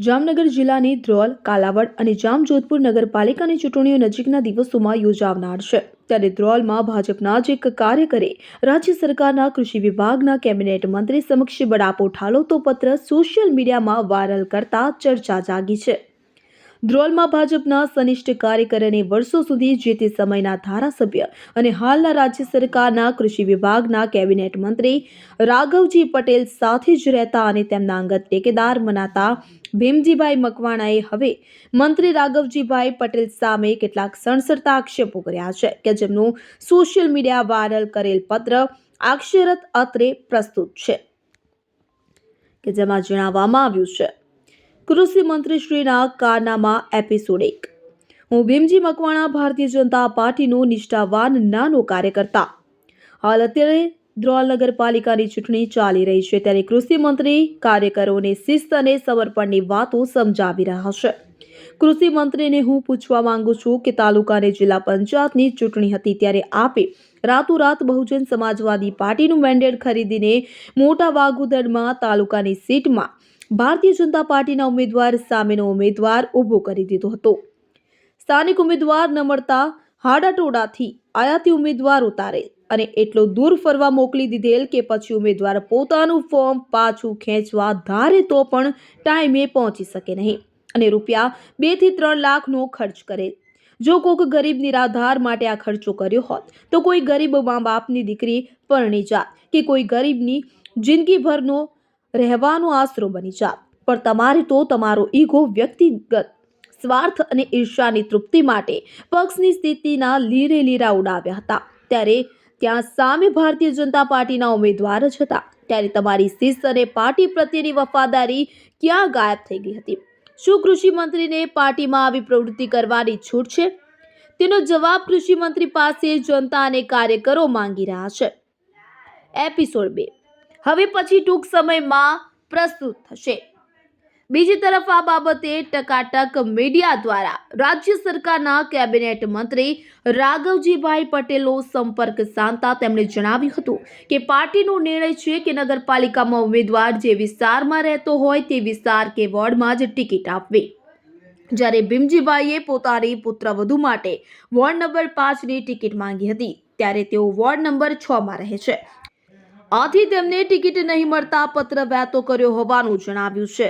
જામનગર જિલ્લાની ધ્રોલ, કાલાવડ અને જામજોધપુર નગરપાલિકાની ચૂંટણીઓ નજીકના દિવસોમાં યોજાવનાર છે. ત્યારે ધ્રોલમાં ભાજપના જ એક કાર્યકરે રાજ્ય સરકારના કૃષિ વિભાગના કેબિનેટ મંત્રી સમક્ષ બડાપો ઠાલવતો પત્ર સોશિયલ મીડિયામાં વાયરલ કરતા ચર્ચા જાગી છે. ધ્રોલમાં ભાજપના સનિષ્ઠ કાર્યકરને વર્ષો સુધી જે તે સમયના ધારાસભ્ય અને હાલના રાજ્ય સરકારના કૃષિ વિભાગના કેબિનેટ મંત્રી રાઘવજી પટેલ સાથે જ રહેતા અને તેમના અંગત ટેકેદાર મનાતા ભીમજીભાઈ મકવાણાએ હવે મંત્રી રાઘવજીભાઈ પટેલ સામે કેટલાક સણસરતા આક્ષેપો કર્યા છે કે જેમનું સોશિયલ મીડિયા વાયરલ કરેલ પત્ર અક્ષરત અત્રે પ્રસ્તુત છે કે જેમાં જણાવવામાં આવ્યું છે કૃષિ મંત્રી શ્રીના કારનામા એપિસોડ એક. હું ભીમજી મકવાણા, ભારતીય જનતા પાર્ટીનો નિષ્ઠાવાન નાનો કાર્યકર્તા. હાલ અત્યારે ધ્રોલ નગરપાલિકાની ચૂંટણી ચાલી રહી છે, ત્યારે કૃષિ મંત્રી કાર્યકરોને શિસ્ત અને સમર્પણની વાતો સમજાવી રહ્યા છે. કૃષિ મંત્રીને હું પૂછવા માંગુ છું કે તાલુકા અને જિલ્લા પંચાયતની ચૂંટણી હતી ત્યારે આપે રાતોરાત બહુજન સમાજવાદી પાર્ટીનું મેન્ડેટ ખરીદીને મોટા વાગુદરમાં તાલુકાની સીટમાં ભારતીય જનતા પાર્ટીના ઉમેદવાર, સામેનો ઉમેદવાર ઊભો કરી દીધો હતો. સ્થાનિક ઉમેદવાર ન મળતા હાડાટોડાથી આયાતી ઉમેદવાર ઉતારે અને એટલો દૂર ફરવા મોકલી દીધેલ કે પછી ઉમેદવાર પોતાનું ફોર્મ પાછું ખેંચવા ધારે તો પણ ટાઈમે પહોંચી શકે નહીં અને રૂપિયા બેથી ત્રણ લાખનો ખર્ચ કરે. જો કોઈક ગરીબ નિરાધાર માટે આ ખર્ચો કર્યો હોત, તો કોઈ ગરીબ મા બાપની દીકરી પરણી જાત કે કોઈ ગરીબની જિંદગીભરનો રહેવાનો આશરો બની જાત. પણ તમારે તો તમારો ઈગો વ્યક્તિગત સ્વાર્થ અને ઈર્ષાની તૃપ્તિ માટે પક્ષની સ્થિતિના લીરે લીરા ઉડાવ્યા હતા. ત્યારે ત્યાં સામે ભારતીય જનતા પાર્ટીના ઉમેદવાર જ હતા. ત્યારે તમારી શિસ્ત અને પાર્ટી પ્રત્યેની વફાદારી ક્યાં ગાયબ થઈ ગઈ હતી? શું કૃષિ મંત્રીને પાર્ટીમાં આવી પ્રવૃત્તિ કરવાની છૂટ છે? તેનો જવાબ કૃષિ મંત્રી પાસે જનતા અને કાર્યકરો માંગી રહ્યા છે. એપિસોડ બે. હવે પછી ટૂંક સમયમાં પ્રસ્તુત થશે. બીજી તરફ આ બાબતે ટકાટક મીડિયા દ્વારા રાજ્ય સરકારના કેબિનેટ મંત્રી રાઘવજીભાઈ પટેલનો સંપર્ક સાધતા તેમણે જણાવ્યું હતું કે પાર્ટીનો નિર્ણય છે કે નગરપાલિકામાં ઉમેદવાર જે વિસ્તારમાં રહેતો હોય તે વિસ્તાર કે વોર્ડમાં જ ટિકિટ આપવી. જ્યારે ભીમજીભાઈએ પોતાની પુત્રવધુ માટે વોર્ડ નંબર પાંચની ટિકિટ માંગી હતી, ત્યારે તેઓ વોર્ડ નંબર છમાં રહે છે. આથી તેમને ટિકિટ નહીં મળતા પત્ર વહેતો કર્યો હોવાનું જણાવ્યું છે.